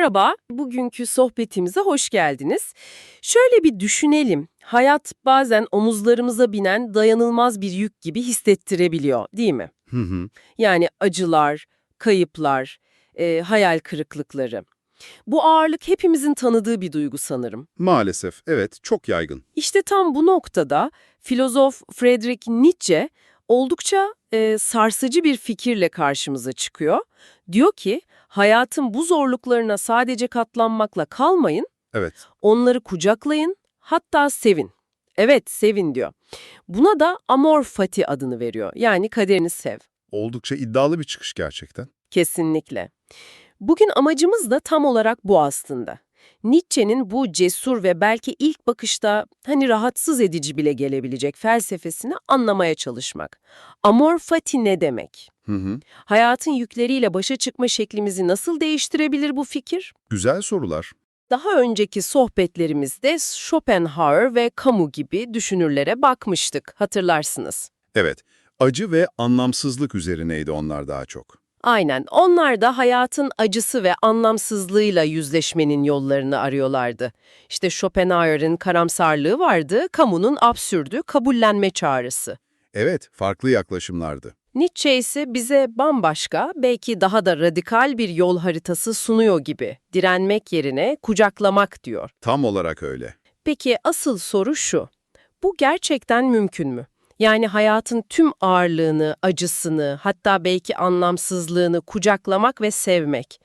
Merhaba, bugünkü sohbetimize hoş geldiniz. Şöyle bir düşünelim. Hayat bazen omuzlarımıza binen dayanılmaz bir yük gibi hissettirebiliyor, değil mi? Hı hı. Yani acılar, kayıplar, e, hayal kırıklıkları. Bu ağırlık hepimizin tanıdığı bir duygu sanırım. Maalesef, evet, çok yaygın. İşte tam bu noktada filozof Friedrich Nietzsche oldukça e, sarsıcı bir fikirle karşımıza çıkıyor. Diyor ki, hayatın bu zorluklarına sadece katlanmakla kalmayın, Evet, onları kucaklayın, hatta sevin. Evet, sevin diyor. Buna da amor fati adını veriyor. Yani kaderini sev. oldukça iddialı bir çıkış gerçekten. Kesinlikle. Bugün amacımız da tam olarak bu aslında. Nietzsche'nin bu cesur ve belki ilk bakışta hani rahatsız edici bile gelebilecek felsefesini anlamaya çalışmak. Amor fati ne demek? Hı hı. Hayatın yükleriyle başa çıkma şeklimizi nasıl değiştirebilir bu fikir? Güzel sorular. Daha önceki sohbetlerimizde Schopenhauer ve Camus gibi düşünürlere bakmıştık, hatırlarsınız. Evet, acı ve anlamsızlık üzerineydi onlar daha çok. Aynen, onlar da hayatın acısı ve anlamsızlığıyla yüzleşmenin yollarını arıyorlardı. İşte Schopenhauer'ın karamsarlığı vardı, Camus'un absürdü kabullenme çağrısı. Evet, farklı yaklaşımlardı. Nietzsche ise bize bambaşka, belki daha da radikal bir yol haritası sunuyor gibi. Direnmek yerine kucaklamak diyor. Tam olarak öyle. Peki asıl soru şu. Bu gerçekten mümkün mü? Yani hayatın tüm ağırlığını, acısını, hatta belki anlamsızlığını kucaklamak ve sevmek.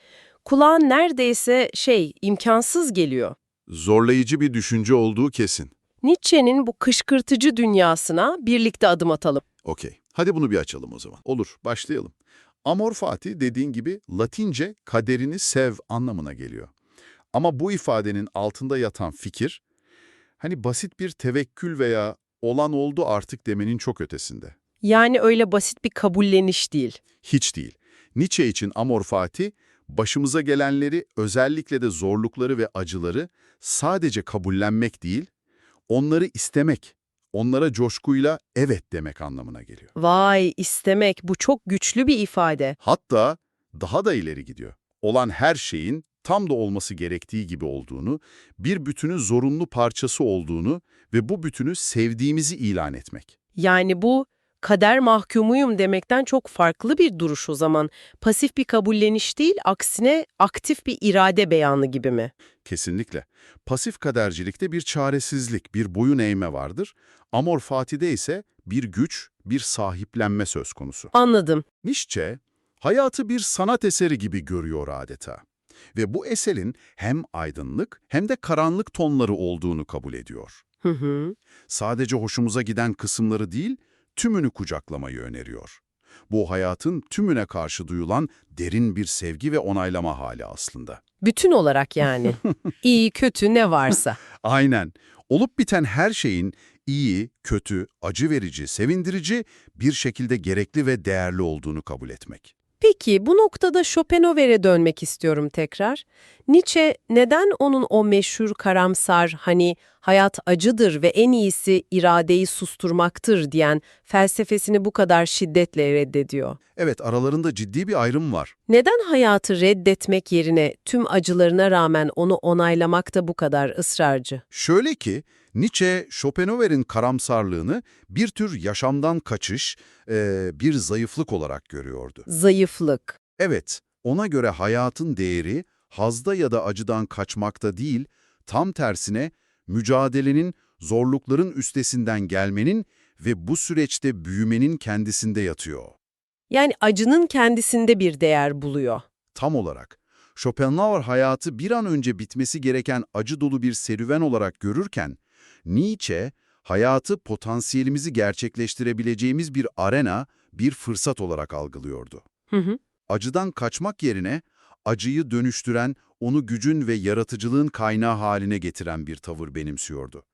Kulağa neredeyse şey, imkansız geliyor. Zorlayıcı bir düşünce olduğu kesin. Nietzsche'nin bu kışkırtıcı dünyasına birlikte adım atalım. Okey, hadi bunu bir açalım o zaman. Olur, başlayalım. Amor fati dediğin gibi Latince kaderini sev anlamına geliyor. Ama bu ifadenin altında yatan fikir, hani basit bir tevekkül veya olan oldu artık demenin çok ötesinde. Yani öyle basit bir kabulleniş değil. Hiç değil. Nietzsche için amor fati, başımıza gelenleri, özellikle de zorlukları ve acıları sadece kabullenmek değil, onları istemek, onlara coşkuyla evet demek anlamına geliyor. Vay, istemek bu çok güçlü bir ifade. Hatta daha da ileri gidiyor. Olan her şeyin tam da olması gerektiği gibi olduğunu, bir bütünün zorunlu parçası olduğunu ve bu bütünü sevdiğimizi ilan etmek. Yani bu kader mahkumuyum demekten çok farklı bir duruş o zaman. Pasif bir kabulleniş değil, aksine aktif bir irade beyanı gibi mi? Kesinlikle. Pasif kadercilikte bir çaresizlik, bir boyun eğme vardır. Amor fatide ise bir güç, bir sahiplenme söz konusu. Anladım. Nietzsche, hayatı bir sanat eseri gibi görüyor adeta. Ve bu eserin hem aydınlık hem de karanlık tonları olduğunu kabul ediyor. Hı hı. Sadece hoşumuza giden kısımları değil, tümünü kucaklamayı öneriyor. Bu hayatın tümüne karşı duyulan derin bir sevgi ve onaylama hali aslında. Bütün olarak yani. İyi, kötü ne varsa. Aynen. Olup biten her şeyin iyi, kötü, acı verici, sevindirici bir şekilde gerekli ve değerli olduğunu kabul etmek. Peki bu noktada Schopenhauer'e dönmek istiyorum tekrar. Nietzsche neden onun o meşhur karamsar hani hayat acıdır ve en iyisi iradeyi susturmaktır diyen felsefesini bu kadar şiddetle reddediyor? Evet, aralarında ciddi bir ayrım var. Neden hayatı reddetmek yerine tüm acılarına rağmen onu onaylamakta bu kadar ısrarcı? Şöyle ki, Nietzsche, Schopenhauer'in karamsarlığını bir tür yaşamdan kaçış, bir zayıflık olarak görüyordu. Zayıflık. Evet, ona göre hayatın değeri hazda ya da acıdan kaçmakta değil, tam tersine mücadelenin, zorlukların üstesinden gelmenin ve bu süreçte büyümenin kendisinde yatıyor. Yani acının kendisinde bir değer buluyor. Tam olarak. Schopenhauer hayatı bir an önce bitmesi gereken acı dolu bir serüven olarak görürken, Nietzsche, hayatı potansiyelimizi gerçekleştirebileceğimiz bir arena, bir fırsat olarak algılıyordu. Hı hı. Acıdan kaçmak yerine, acıyı dönüştüren, onu gücün ve yaratıcılığın kaynağı haline getiren bir tavır benimsiyordu.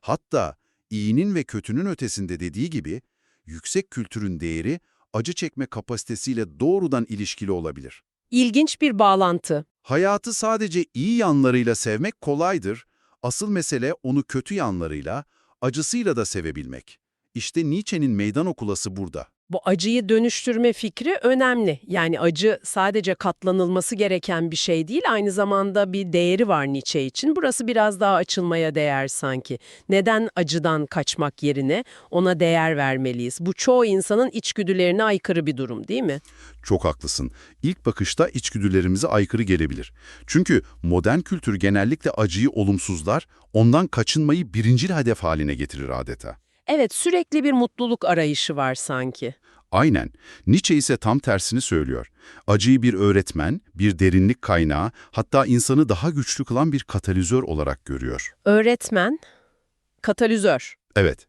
Hatta iyinin ve kötünün ötesinde dediği gibi, yüksek kültürün değeri, acı çekme kapasitesiyle doğrudan ilişkili olabilir. İlginç bir bağlantı. Hayatı sadece iyi yanlarıyla sevmek kolaydır. Asıl mesele onu kötü yanlarıyla, acısıyla da sevebilmek. İşte Nietzsche'nin meydan okulası burada. Bu acıyı dönüştürme fikri önemli. Yani acı sadece katlanılması gereken bir şey değil, aynı zamanda bir değeri var Nietzsche için. Burası biraz daha açılmaya değer sanki. Neden acıdan kaçmak yerine ona değer vermeliyiz? Bu çoğu insanın içgüdülerine aykırı bir durum değil mi? Çok haklısın. İlk bakışta içgüdülerimize aykırı gelebilir. Çünkü modern kültür genellikle acıyı olumsuzlar, ondan kaçınmayı birincil hedef haline getirir adeta. Evet, sürekli bir mutluluk arayışı var sanki. Aynen. Nietzsche ise tam tersini söylüyor. Acıyı bir öğretmen, bir derinlik kaynağı, hatta insanı daha güçlü kılan bir katalizör olarak görüyor. Öğretmen, katalizör. Evet.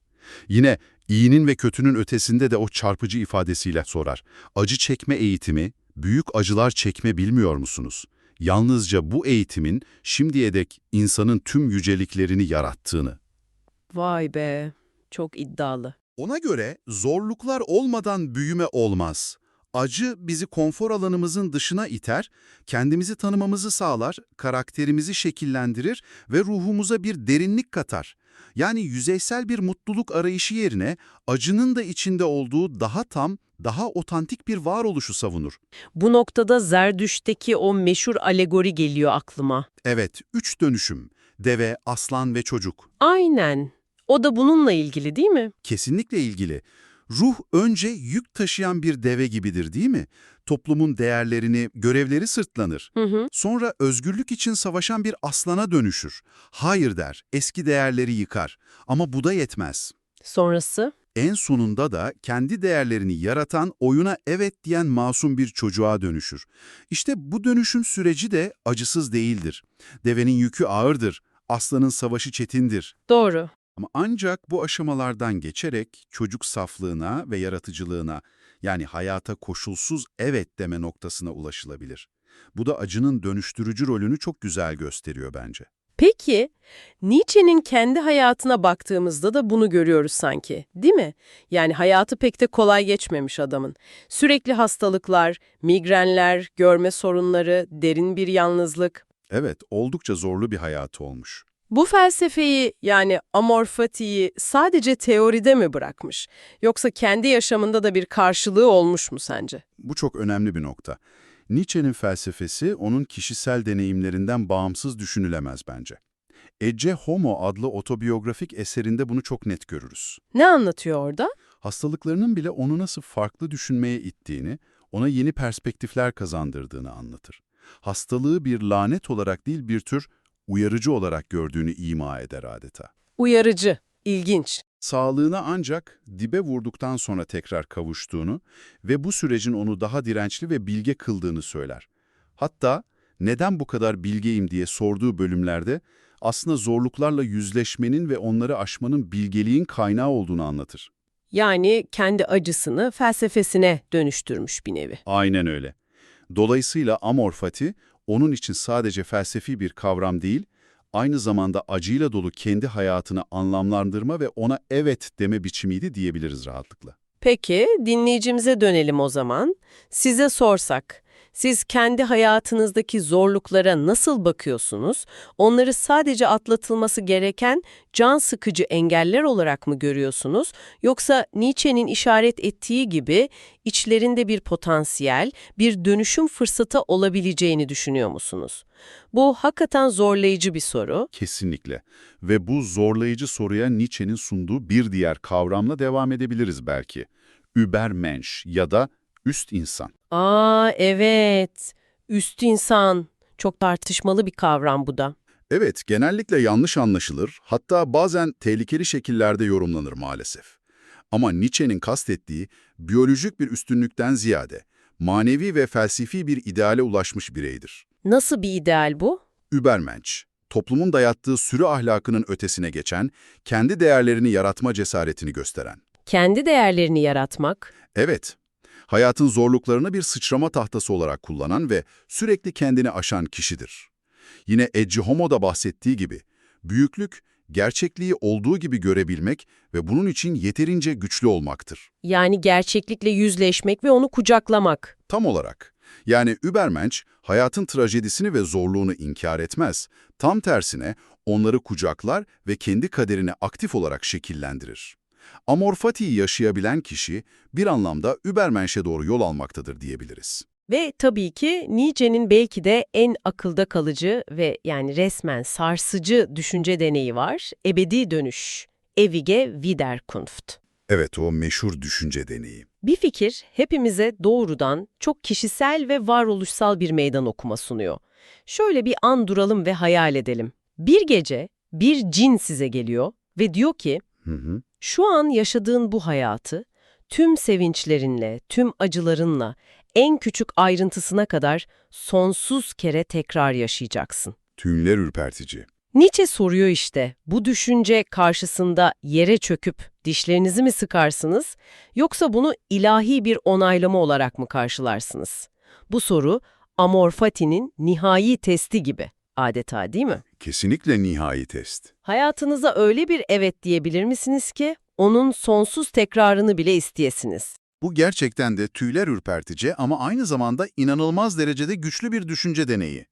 Yine iyinin ve kötünün ötesinde de o çarpıcı ifadesiyle sorar. Acı çekme eğitimi, büyük acılar çekme bilmiyor musunuz? Yalnızca bu eğitimin şimdiye dek insanın tüm yüceliklerini yarattığını. Vay be, çok iddialı. Ona göre zorluklar olmadan büyüme olmaz. Acı bizi konfor alanımızın dışına iter, kendimizi tanımamızı sağlar, karakterimizi şekillendirir ve ruhumuza bir derinlik katar. Yani yüzeysel bir mutluluk arayışı yerine acının da içinde olduğu daha tam, daha otantik bir varoluşu savunur. Bu noktada Zerdüşt'teki o meşhur alegori geliyor aklıma. Evet, üç dönüşüm. Deve, aslan ve çocuk. Aynen. O da bununla ilgili değil mi? Kesinlikle ilgili. Ruh önce yük taşıyan bir deve gibidir değil mi? Toplumun değerlerini, görevleri sırtlanır. Hı hı. Sonra özgürlük için savaşan bir aslana dönüşür. Hayır der, eski değerleri yıkar. Ama bu da yetmez. Sonrası? En sonunda da kendi değerlerini yaratan, oyuna evet diyen masum bir çocuğa dönüşür. İşte bu dönüşüm süreci de acısız değildir. Devenin yükü ağırdır, aslanın savaşı çetindir. Doğru. Ama ancak bu aşamalardan geçerek çocuk saflığına ve yaratıcılığına, yani hayata koşulsuz evet deme noktasına ulaşılabilir. Bu da acının dönüştürücü rolünü çok güzel gösteriyor bence. Peki, Nietzsche'nin kendi hayatına baktığımızda da bunu görüyoruz sanki, değil mi? Yani hayatı pek de kolay geçmemiş adamın. Sürekli hastalıklar, migrenler, görme sorunları, derin bir yalnızlık. Evet, oldukça zorlu bir hayatı olmuş. Bu felsefeyi yani amorfatiyi sadece teoride mi bırakmış? Yoksa kendi yaşamında da bir karşılığı olmuş mu sence? Bu çok önemli bir nokta. Nietzsche'nin felsefesi onun kişisel deneyimlerinden bağımsız düşünülemez bence. Ecce Homo adlı otobiyografik eserinde bunu çok net görürüz. Ne anlatıyor orada? Hastalıklarının bile onu nasıl farklı düşünmeye ittiğini, ona yeni perspektifler kazandırdığını anlatır. Hastalığı bir lanet olarak değil bir tür uyarıcı olarak gördüğünü ima eder adeta. Uyarıcı, ilginç. Sağlığına ancak dibe vurduktan sonra tekrar kavuştuğunu ve bu sürecin onu daha dirençli ve bilge kıldığını söyler. Hatta neden bu kadar bilgeyim diye sorduğu bölümlerde aslında zorluklarla yüzleşmenin ve onları aşmanın bilgeliğin kaynağı olduğunu anlatır. Yani kendi acısını felsefesine dönüştürmüş bir nevi. Aynen öyle. Dolayısıyla amorfati, onun için sadece felsefi bir kavram değil, aynı zamanda acıyla dolu kendi hayatını anlamlandırma ve ona evet deme biçimiydi diyebiliriz rahatlıkla. Peki, dinleyicimize dönelim o zaman. Size sorsak, siz kendi hayatınızdaki zorluklara nasıl bakıyorsunuz? Onları sadece atlatılması gereken can sıkıcı engeller olarak mı görüyorsunuz? Yoksa Nietzsche'nin işaret ettiği gibi içlerinde bir potansiyel, bir dönüşüm fırsatı olabileceğini düşünüyor musunuz? Bu hakikaten zorlayıcı bir soru. Kesinlikle. Ve bu zorlayıcı soruya Nietzsche'nin sunduğu bir diğer kavramla devam edebiliriz belki. Übermensch ya da üst insan. Aa evet, üst insan. Çok tartışmalı bir kavram bu da. Evet, genellikle yanlış anlaşılır, hatta bazen tehlikeli şekillerde yorumlanır maalesef. Ama Nietzsche'nin kastettiği biyolojik bir üstünlükten ziyade manevi ve felsefi bir ideale ulaşmış bireydir. Nasıl bir ideal bu? Übermensch, toplumun dayattığı sürü ahlakının ötesine geçen, kendi değerlerini yaratma cesaretini gösteren. Kendi değerlerini yaratmak. Evet, hayatın zorluklarını bir sıçrama tahtası olarak kullanan ve sürekli kendini aşan kişidir. Yine Ecce Homo'da bahsettiği gibi, büyüklük, gerçekliği olduğu gibi görebilmek ve bunun için yeterince güçlü olmaktır. Yani gerçeklikle yüzleşmek ve onu kucaklamak. Tam olarak. Yani Übermensch, hayatın trajedisini ve zorluğunu inkar etmez. Tam tersine onları kucaklar ve kendi kaderini aktif olarak şekillendirir. Amor fati'yi yaşayabilen kişi bir anlamda Übermensch'e doğru yol almaktadır diyebiliriz. Ve tabii ki Nietzsche'nin belki de en akılda kalıcı ve yani resmen sarsıcı düşünce deneyi var. Ebedi dönüş. Ewige Wiederkunft. Evet o meşhur düşünce deneyi. Bir fikir hepimize doğrudan çok kişisel ve varoluşsal bir meydan okuma sunuyor. Şöyle bir an duralım ve hayal edelim. Bir gece bir cin size geliyor ve diyor ki Hı hı. Şu an yaşadığın bu hayatı tüm sevinçlerinle, tüm acılarınla, en küçük ayrıntısına kadar sonsuz kere tekrar yaşayacaksın. Tüyler ürpertici. Nietzsche soruyor işte, bu düşünce karşısında yere çöküp dişlerinizi mi sıkarsınız, yoksa bunu ilahi bir onaylama olarak mı karşılarsınız? Bu soru Amor Fati'nin nihai testi gibi adeta değil mi? Kesinlikle nihai test. Hayatınıza öyle bir evet diyebilir misiniz ki onun sonsuz tekrarını bile isteyesiniz? Bu gerçekten de tüyler ürpertici ama aynı zamanda inanılmaz derecede güçlü bir düşünce deneyi.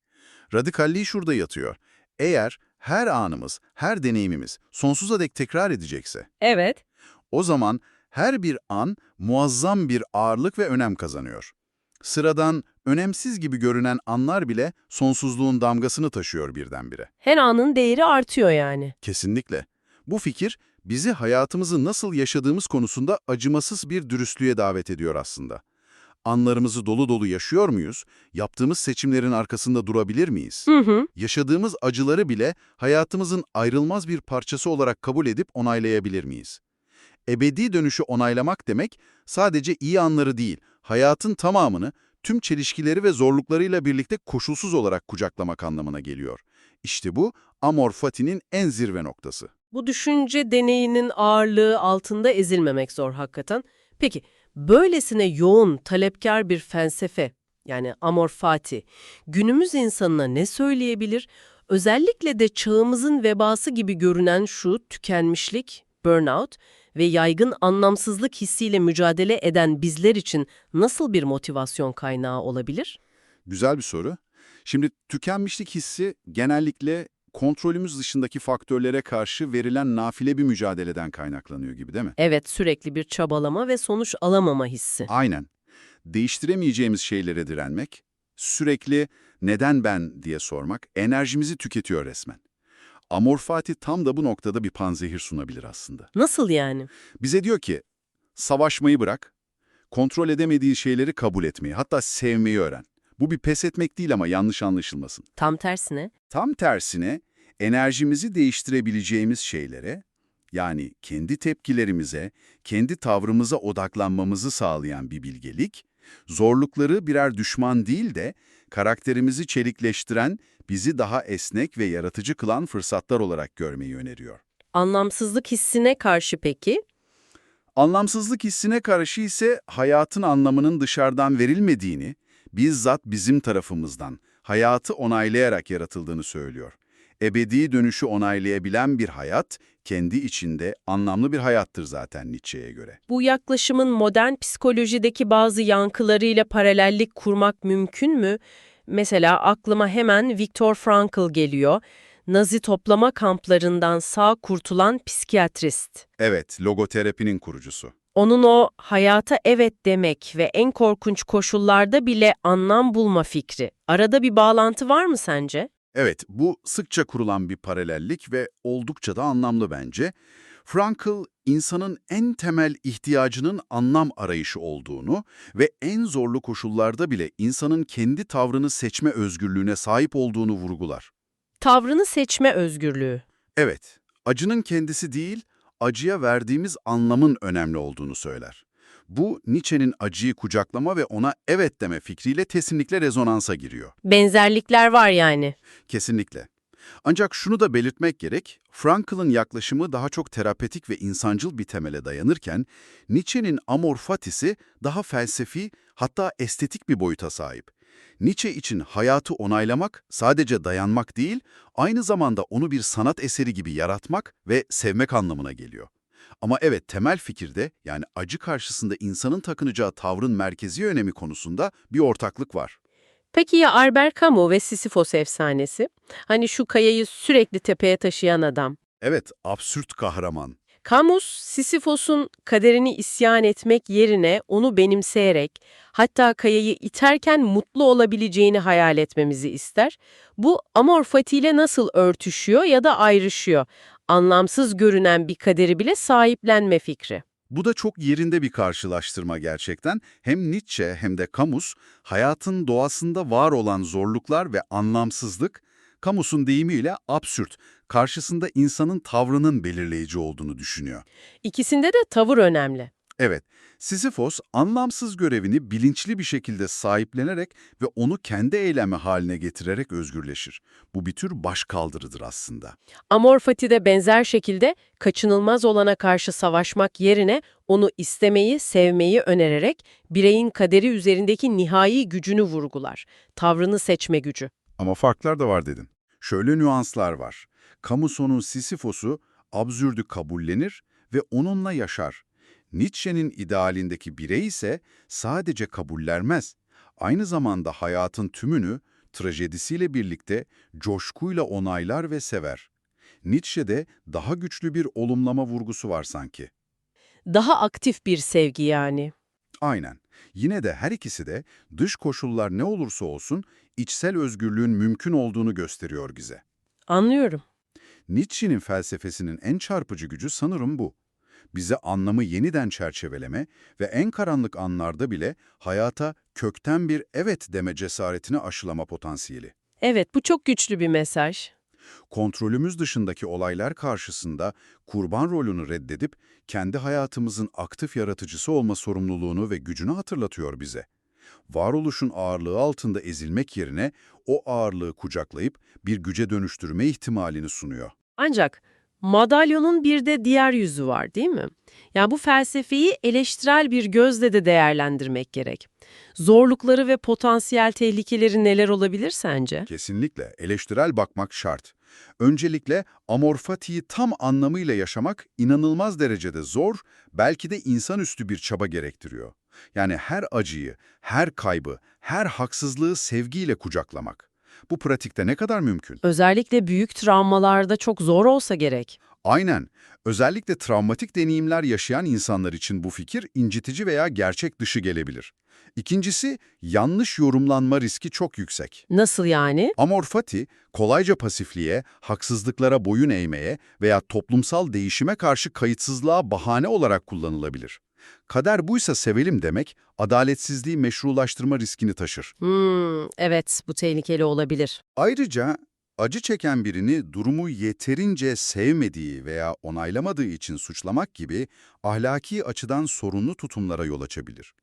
Radikalliği şurada yatıyor. Eğer her anımız, her deneyimimiz sonsuza dek tekrar edecekse, Evet. o zaman her bir an muazzam bir ağırlık ve önem kazanıyor. Sıradan, önemsiz gibi görünen anlar bile sonsuzluğun damgasını taşıyor birdenbire. Her anın değeri artıyor yani. Kesinlikle. Bu fikir bizi hayatımızı nasıl yaşadığımız konusunda acımasız bir dürüstlüğe davet ediyor aslında. Anlarımızı dolu dolu yaşıyor muyuz? Yaptığımız seçimlerin arkasında durabilir miyiz? Hı hı. Yaşadığımız acıları bile hayatımızın ayrılmaz bir parçası olarak kabul edip onaylayabilir miyiz? Ebedi dönüşü onaylamak demek sadece iyi anları değil, hayatın tamamını tüm çelişkileri ve zorluklarıyla birlikte koşulsuz olarak kucaklamak anlamına geliyor. İşte bu Amor Fati'nin en zirve noktası. Bu düşünce deneyinin ağırlığı altında ezilmemek zor hakikaten. Peki, böylesine yoğun, talepkar bir felsefe, yani Amor Fati, günümüz insanına ne söyleyebilir? Özellikle de çağımızın vebası gibi görünen şu tükenmişlik, burnout ve yaygın anlamsızlık hissiyle mücadele eden bizler için nasıl bir motivasyon kaynağı olabilir? Güzel bir soru. Şimdi tükenmişlik hissi genellikle kontrolümüz dışındaki faktörlere karşı verilen nafile bir mücadeleden kaynaklanıyor gibi değil mi? Evet, sürekli bir çabalama ve sonuç alamama hissi. Aynen. Değiştiremeyeceğimiz şeylere direnmek, sürekli neden ben diye sormak enerjimizi tüketiyor resmen. Amor Fati tam da bu noktada bir panzehir sunabilir aslında. Nasıl yani? Bize diyor ki, savaşmayı bırak, kontrol edemediği şeyleri kabul etmeyi, hatta sevmeyi öğren. Bu bir pes etmek değil ama yanlış anlaşılmasın. Tam tersine Tam tersine enerjimizi değiştirebileceğimiz şeylere, yani kendi tepkilerimize, kendi tavrımıza odaklanmamızı sağlayan bir bilgelik, zorlukları birer düşman değil de karakterimizi çelikleştiren, bizi daha esnek ve yaratıcı kılan fırsatlar olarak görmeyi öneriyor. Anlamsızlık hissine karşı peki? Anlamsızlık hissine karşı ise hayatın anlamının dışarıdan verilmediğini, bizzat bizim tarafımızdan, hayatı onaylayarak yaratıldığını söylüyor. Ebedi dönüşü onaylayabilen bir hayat, kendi içinde anlamlı bir hayattır zaten Nietzsche'ye göre. Bu yaklaşımın modern psikolojideki bazı yankılarıyla paralellik kurmak mümkün mü? Mesela aklıma hemen Viktor Frankl geliyor. Nazi toplama kamplarından sağ kurtulan psikiyatrist. Evet, logoterapinin kurucusu. Onun o hayata evet demek ve en korkunç koşullarda bile anlam bulma fikri. Arada bir bağlantı var mı sence? Evet, bu sıkça kurulan bir paralellik ve oldukça da anlamlı bence. Frankl, insanın en temel ihtiyacının anlam arayışı olduğunu ve en zorlu koşullarda bile insanın kendi tavrını seçme özgürlüğüne sahip olduğunu vurgular. Tavrını seçme özgürlüğü. Evet, acının kendisi değil, acıya verdiğimiz anlamın önemli olduğunu söyler. Bu, Nietzsche'nin acıyı kucaklama ve ona evet deme fikriyle kesinlikle rezonansa giriyor. Benzerlikler var yani. Kesinlikle. Ancak şunu da belirtmek gerek, Frankl'ın yaklaşımı daha çok terapetik ve insancıl bir temele dayanırken, Nietzsche'nin amor fatisi daha felsefi, hatta estetik bir boyuta sahip. Nietzsche için hayatı onaylamak sadece dayanmak değil, aynı zamanda onu bir sanat eseri gibi yaratmak ve sevmek anlamına geliyor. Ama evet temel fikirde yani acı karşısında insanın takınacağı tavrın merkezi önemi konusunda bir ortaklık var. Peki ya Albert Camus ve Sisyphos efsanesi? Hani şu kayayı sürekli tepeye taşıyan adam. Evet, absürt kahraman. Kamus, Sisyphos'un kaderini isyan etmek yerine onu benimseyerek, hatta kayayı iterken mutlu olabileceğini hayal etmemizi ister. Bu amor fati ile nasıl örtüşüyor ya da ayrışıyor? Anlamsız görünen bir kaderi bile sahiplenme fikri. Bu da çok yerinde bir karşılaştırma gerçekten. Hem Nietzsche hem de Camus, hayatın doğasında var olan zorluklar ve anlamsızlık, Camus'un deyimiyle absürt, karşısında insanın tavrının belirleyici olduğunu düşünüyor. İkisinde de tavır önemli. Evet, Sisyphos anlamsız görevini bilinçli bir şekilde sahiplenerek ve onu kendi eylemi haline getirerek özgürleşir. Bu bir tür başkaldırıdır aslında. Amor fati de benzer şekilde kaçınılmaz olana karşı savaşmak yerine onu istemeyi, sevmeyi önererek bireyin kaderi üzerindeki nihai gücünü vurgular. Tavrını seçme gücü. Ama farklar da var dedin. Şöyle nüanslar var. Camus'un Sisyphos'u absürdü kabullenir ve onunla yaşar. Nietzsche'nin idealindeki birey ise sadece kabullenmez. Aynı zamanda hayatın tümünü trajedisiyle birlikte coşkuyla onaylar ve sever. Nietzsche'de daha güçlü bir olumlama vurgusu var sanki. Daha aktif bir sevgi yani. Aynen. Yine de her ikisi de dış koşullar ne olursa olsun içsel özgürlüğün mümkün olduğunu gösteriyor bize. Anlıyorum. Nietzsche'nin felsefesinin en çarpıcı gücü sanırım bu. Bize anlamı yeniden çerçeveleme ve en karanlık anlarda bile hayata kökten bir evet deme cesaretini aşılama potansiyeli. Evet, bu çok güçlü bir mesaj. Kontrolümüz dışındaki olaylar karşısında kurban rolünü reddedip kendi hayatımızın aktif yaratıcısı olma sorumluluğunu ve gücünü hatırlatıyor bize. Varoluşun ağırlığı altında ezilmek yerine o ağırlığı kucaklayıp bir güce dönüştürme ihtimalini sunuyor. Ancak madalyonun bir de diğer yüzü var değil mi? Yani bu felsefeyi eleştirel bir gözle de değerlendirmek gerek. Zorlukları ve potansiyel tehlikeleri neler olabilir sence? Kesinlikle eleştirel bakmak şart. Öncelikle amor fati'yi tam anlamıyla yaşamak inanılmaz derecede zor, belki de insanüstü bir çaba gerektiriyor. Yani her acıyı, her kaybı, her haksızlığı sevgiyle kucaklamak. Bu pratikte ne kadar mümkün? Özellikle büyük travmalarda çok zor olsa gerek. Aynen. Özellikle travmatik deneyimler yaşayan insanlar için bu fikir incitici veya gerçek dışı gelebilir. İkincisi, yanlış yorumlanma riski çok yüksek. Nasıl yani? Amor fati, kolayca pasifliğe, haksızlıklara boyun eğmeye veya toplumsal değişime karşı kayıtsızlığa bahane olarak kullanılabilir. Kader buysa sevelim demek, adaletsizliği meşrulaştırma riskini taşır. Hmm, evet, bu tehlikeli olabilir. Ayrıca acı çeken birini durumu yeterince sevmediği veya onaylamadığı için suçlamak gibi ahlaki açıdan sorunlu tutumlara yol açabilir.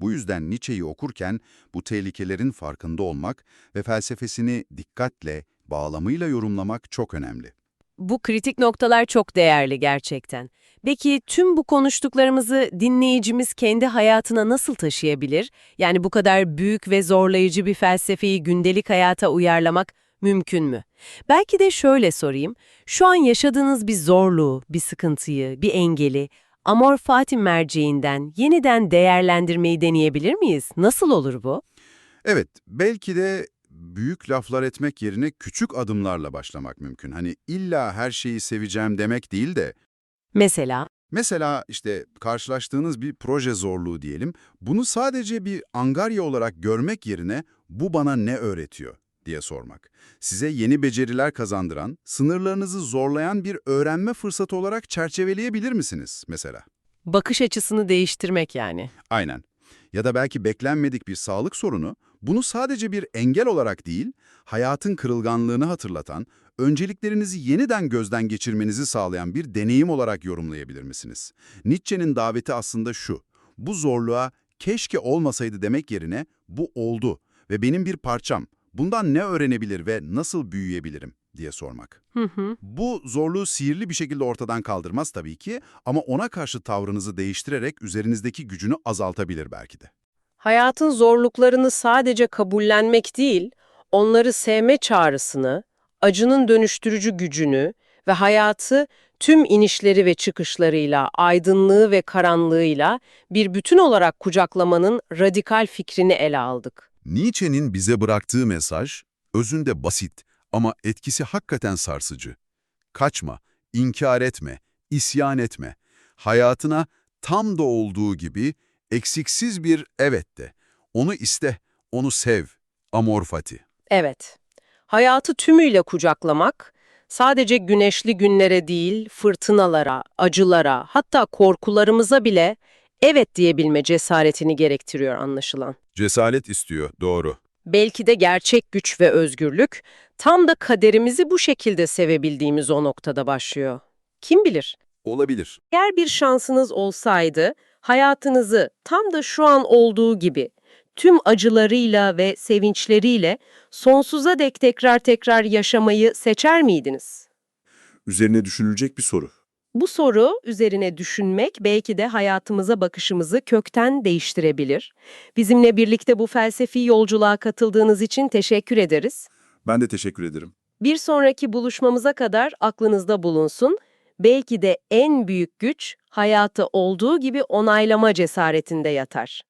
Bu yüzden Nietzsche'yi okurken bu tehlikelerin farkında olmak ve felsefesini dikkatle, bağlamıyla yorumlamak çok önemli. Bu kritik noktalar çok değerli gerçekten. Peki tüm bu konuştuklarımızı dinleyicimiz kendi hayatına nasıl taşıyabilir? Yani bu kadar büyük ve zorlayıcı bir felsefeyi gündelik hayata uyarlamak mümkün mü? Belki de şöyle sorayım. Şu an yaşadığınız bir zorluğu, bir sıkıntıyı, bir engeli Amor Fati merceğinden yeniden değerlendirmeyi deneyebilir miyiz? Nasıl olur bu? Evet, belki de büyük laflar etmek yerine küçük adımlarla başlamak mümkün. Hani illa her şeyi seveceğim demek değil de Mesela Mesela işte karşılaştığınız bir proje zorluğu diyelim, bunu sadece bir angarya olarak görmek yerine bu bana ne öğretiyor diye sormak. Size yeni beceriler kazandıran, sınırlarınızı zorlayan bir öğrenme fırsatı olarak çerçeveleyebilir misiniz mesela? bakış açısını değiştirmek yani. Aynen. Ya da belki beklenmedik bir sağlık sorunu, bunu sadece bir engel olarak değil, hayatın kırılganlığını hatırlatan, önceliklerinizi yeniden gözden geçirmenizi sağlayan bir deneyim olarak yorumlayabilir misiniz? Nietzsche'nin daveti aslında şu, bu zorluğa keşke olmasaydı demek yerine bu oldu ve benim bir parçam, bundan ne öğrenebilir ve nasıl büyüyebilirim diye sormak. Hı hı. Bu zorluğu sihirli bir şekilde ortadan kaldırmaz tabii ki ama ona karşı tavrınızı değiştirerek üzerinizdeki gücünü azaltabilir belki de. Hayatın zorluklarını sadece kabullenmek değil, onları sevme çağrısını, acının dönüştürücü gücünü ve hayatı tüm inişleri ve çıkışlarıyla, aydınlığı ve karanlığıyla bir bütün olarak kucaklamanın radikal fikrini ele aldık. Nietzsche'nin bize bıraktığı mesaj, özünde basit ama etkisi hakikaten sarsıcı. Kaçma, inkar etme, isyan etme. Hayatına tam da olduğu gibi eksiksiz bir evet de. Onu iste, onu sev. Amor fati. Evet. Hayatı tümüyle kucaklamak, sadece güneşli günlere değil, fırtınalara, acılara, hatta korkularımıza bile evet diyebilme cesaretini gerektiriyor anlaşılan. Cesaret istiyor, doğru. Belki de gerçek güç ve özgürlük tam da kaderimizi bu şekilde sevebildiğimiz o noktada başlıyor. Kim bilir? Olabilir. Eğer bir şansınız olsaydı, hayatınızı tam da şu an olduğu gibi tüm acılarıyla ve sevinçleriyle sonsuza dek tekrar tekrar yaşamayı seçer miydiniz? Üzerine düşünülecek bir soru. Bu soru üzerine düşünmek belki de hayatımıza bakışımızı kökten değiştirebilir. Bizimle birlikte bu felsefi yolculuğa katıldığınız için teşekkür ederiz. Ben de teşekkür ederim. Bir sonraki buluşmamıza kadar aklınızda bulunsun. Belki de en büyük güç hayatı olduğu gibi onaylama cesaretinde yatar.